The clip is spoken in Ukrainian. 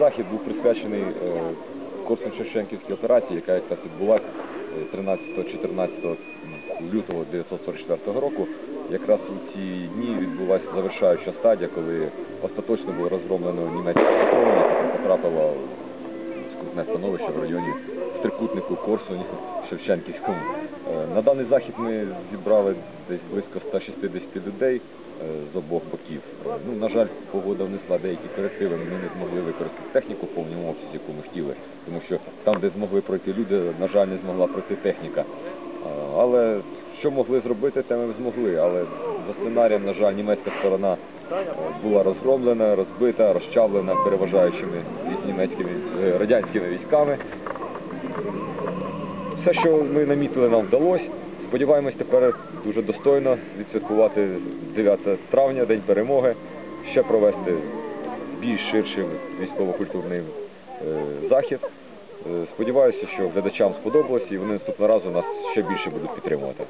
захід був присвячений е, Корсун-Шевченківській операції, яка якраз відбулася 13-14 лютого 1944 року. Якраз у ці дні відбулася завершаюча стадія, коли остаточно було розгромлено німецьке захоплення, яке потрапило в скрутне становище в районі трикутнику Корсуні Шевченківському. Е, На даний захід ми зібрали десь близько 160 людей е, з обох боків. Е, Ну, на жаль, погода внесла деякі корективи, ми не змогли використати техніку в повному обсязі, яку ми хотіли, тому що там, де змогли пройти люди, на жаль, не змогла пройти техніка. Е, Але що могли зробити, те ми змогли. Але за сценарієм, на жаль, німецька сторона е, була розгромлена, розбита, розчавлена переважаючими німецькими е, радянськими військами. Все, що ми намітили, нам вдалося. Сподіваємось тепер дуже достойно відсвяткувати 9 травня, День перемоги, ще провести більш ширший військово-культурний е, захід. Е, Сподіваюся, що глядачам сподобалось і вони наступного разу нас ще більше будуть підтримувати.